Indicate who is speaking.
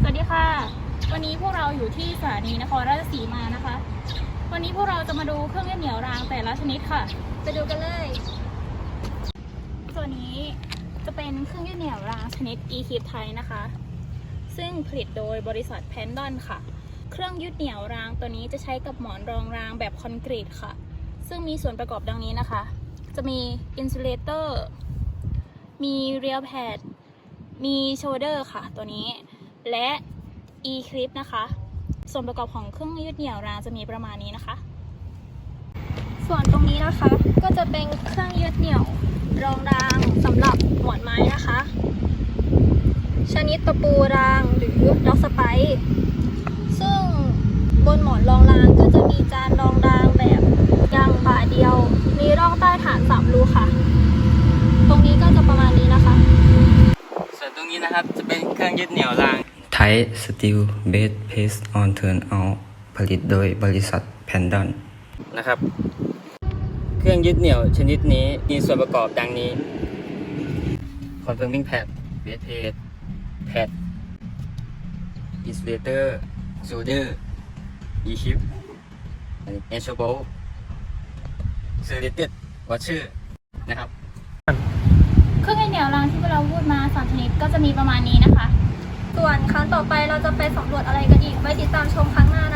Speaker 1: สวัสดีค่ะ วันนี้พวกเราอยู่ที่สถานีนครราชสีมานะคะ วันนี้พวกเราจะมาดูเครื่องยึดเหนี่ยวรางแต่ละชนิดค่ะ
Speaker 2: ไปดูกันเลย
Speaker 1: ตัวนี้จะเป็นเครื่องยึดเหนี่ยวรางชนิด e k i p ไทยนะคะ ซึ่งผลิตโดยบริษัทแพนดอนค่ะ เครื่องยึดเหนี่ยวรางตัวนี้จะใช้กับหมอนรองรางแบบคอนกรีตค่ะ ซึ่งมีส่วนประกอบดังนี้นะคะ จะมีอินซูเลเตอร์ มีเรียลแพด มีโชเดอร์ค่ะตัวนี้ และ e clip นะคะ ส่วนประกอบของเครื่องยืดเหนี่ยวรางจะมีประมาณนี้นะคะ
Speaker 2: ส่วนตรงนี้นะคะก็จะเป็นเครื่องยืดเหนี่ยวรองรางสำหรับหมอนไม้นะคะ ชนิดตะปูรางหรือด็อกสไปซึ่งบนหมอนรองรางก็จะมีจานรองรางแบบยางบ่าเดียว มีร่องใต้ฐานสามรูค่ะ ตรงนี้ก็จะประมาณนี้นะคะ
Speaker 3: ส่วนตรงนี้นะครับจะเป็นเครื่องยึดเหนี่ยวราง
Speaker 4: ไทยสตีลเบสเพสออนเทิร์นเอาผลิตโดยบริษัทแพนดอน
Speaker 3: นะครับ เครื่องยึดเหนี่ยวชนิดนี้มีส่วนประกอบดังนี้ confirming pad base plate pad insulator solder e chip e c h o b o serrated washer นะครับ
Speaker 1: เครื่องยืดเหนี่ยวรางที่เราพูดมาสามชนิดก็จะมีประมาณนี้นะคะ
Speaker 2: ส่วนครั้ง ต่อไปเราจะไปสำรวจอะไรกันอีกไว้ติดตามชมครั้งหน้า